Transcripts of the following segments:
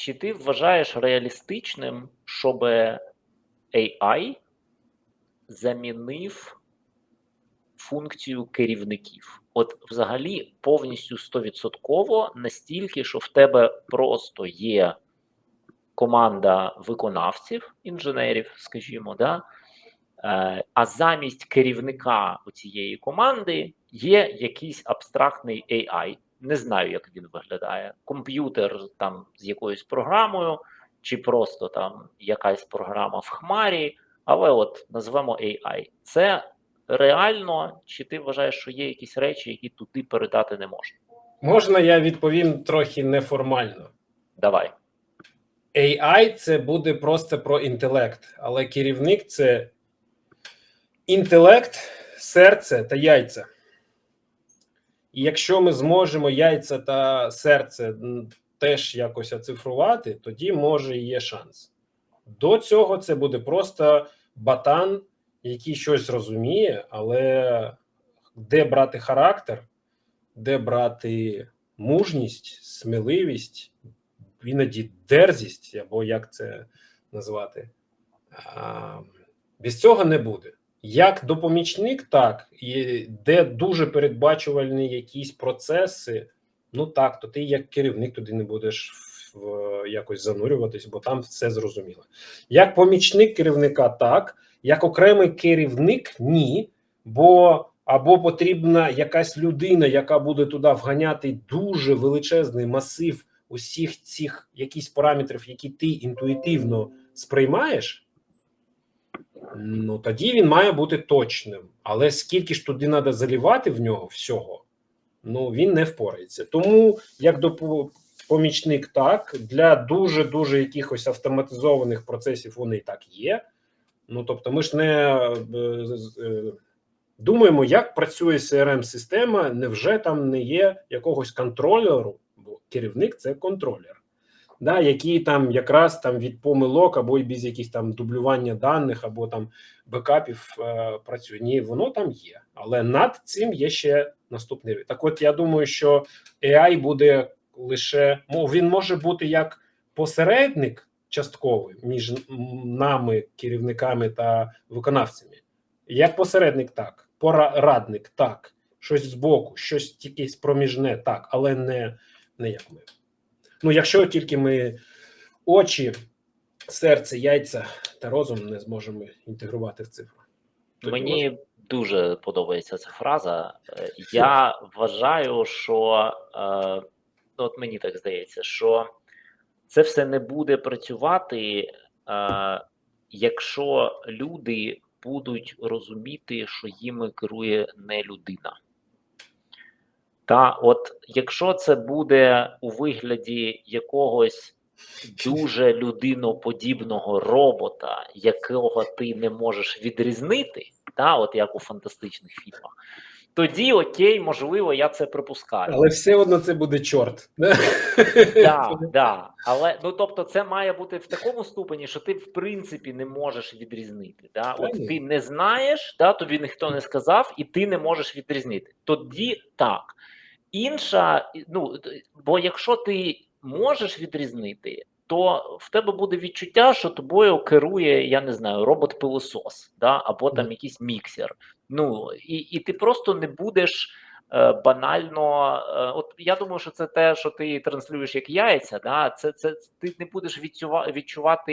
чи ти вважаєш реалістичним, щоб AI замінив функцію керівників? От, взагалі, повністю 100% настільки, що в тебе просто є команда виконавців, інженерів, скажімо, да? Е, а замість керівника цієї команди є якийсь абстрактний AI. Не знаю, як він виглядає. Комп'ютер там з якоюсь програмою, чи просто там якась програма в хмарі, але от назвемо AI. Це реально, чи ти вважаєш, що є якісь речі, які туди передати не можна? Можна я відповім трохи неформально. Давай. AI це буде просто про інтелект, але керівник це інтелект, серце та яйця. І якщо ми зможемо яйця та серце теж якось оцифрувати, тоді може і є шанс. До цього це буде просто батан, який щось розуміє, але де брати характер, де брати мужність, сміливість, іноді дерзість, або як це назвати, без цього не буде. Як допомічник, так, і де дуже передбачувальні якісь процеси, ну так, то ти як керівник туди не будеш в, якось занурюватись, бо там все зрозуміло. Як помічник керівника, так, як окремий керівник, ні. Бо або потрібна якась людина, яка буде туди вганяти дуже величезний масив усіх цих якісь параметрів, які ти інтуїтивно сприймаєш. Ну тоді він має бути точним. Але скільки ж туди треба залівати в нього всього, ну він не впорається. Тому як допо- помічник, так для дуже дуже якихось автоматизованих процесів вони і так є. Ну тобто, ми ж не е, е, думаємо, як працює crm система невже там не є якогось контролеру, бо керівник це контролер да, які там якраз там від помилок або й без якихось там дублювання даних, або там бекапів е, працює. Ні, воно там є, але над цим є ще наступний. Так, от я думаю, що AI буде лише він може бути як посередник частковий між нами, керівниками та виконавцями. Як посередник, так, порадник, так, щось збоку, щось якесь проміжне, так, але не, не як ми. Ну, якщо тільки ми очі, серце, яйця та розум не зможемо інтегрувати в цифру. Тоді Мені дуже подобається ця фраза. Е, Я вважаю, що е, ну, от мені так здається, що це все не буде працювати, е, якщо люди будуть розуміти, що їми керує не людина. Та от якщо це буде у вигляді якогось дуже людиноподібного робота, якого ти не можеш відрізнити, та от як у фантастичних фільмах, тоді окей, можливо, я це припускаю. Але все одно це буде чорт. да? Да, да. Але ну тобто, це має бути в такому ступені, що ти в принципі не можеш відрізнити. Да? От ти не знаєш, да, тобі ніхто не сказав, і ти не можеш відрізнити. Тоді так. Інша, ну бо якщо ти можеш відрізнити, то в тебе буде відчуття, що тобою керує, я не знаю, робот-пилосос, да, або там якийсь міксер. Ну і, і ти просто не будеш банально. Е, от я думаю, що це те, що ти транслюєш як яйця, да, це, це ти не будеш відчува, відчувати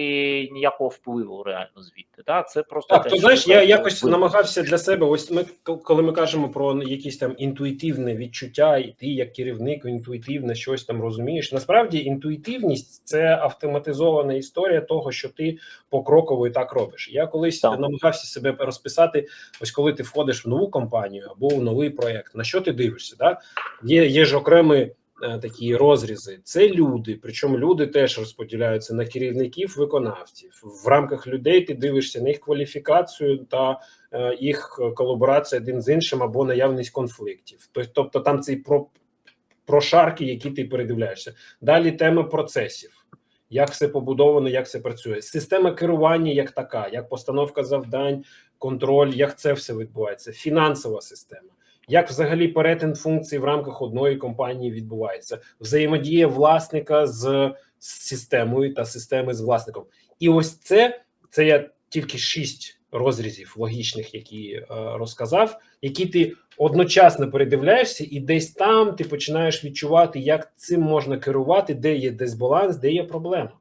ніякого впливу реально звідти. Да? Це просто Так, якась то знаєш, я якось впливає. намагався для себе. Ось ми коли ми кажемо про якісь там інтуїтивне відчуття, і ти як керівник інтуїтивно щось там розумієш. Насправді інтуїтивність це автоматизована історія того, що ти покроково і так робиш. Я колись Так. намагався себе розписати. Ось коли ти входиш в нову компанію або в новий проект, на що ти дивишся? Да? Є, є ж окремі е, такі розрізи. Це люди, причому люди теж розподіляються на керівників, виконавців. В рамках людей ти дивишся на їх кваліфікацію та е, їх колаборація один з іншим або наявність конфліктів. Тобто, там цей про, прошарки, які ти передивляєшся. Далі тема процесів. Як все побудовано, як це працює, система керування як така, як постановка завдань, контроль, як це все відбувається, фінансова система, як взагалі перетин функцій в рамках одної компанії відбувається, взаємодія власника з системою та системи з власником. І ось це, це я тільки шість розрізів логічних, які е, розказав, які ти одночасно передивляєшся, і десь там ти починаєш відчувати, як цим можна керувати, де є дисбаланс, де є проблема.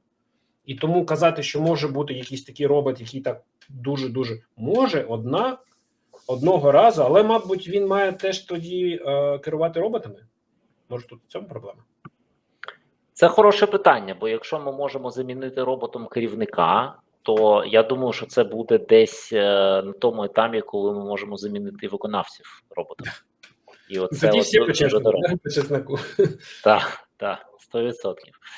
І тому казати, що може бути якийсь такий робот, який так дуже дуже може одна одного разу, але, мабуть, він має теж тоді е, керувати роботами. Може, тут в цьому проблема? Це хороше питання, бо якщо ми можемо замінити роботом керівника, то я думаю, що це буде десь е, на тому етапі, коли ми можемо замінити виконавців роботом. І оце Тоді от всі дуже дорого. по чесноку. Так, так, 100%.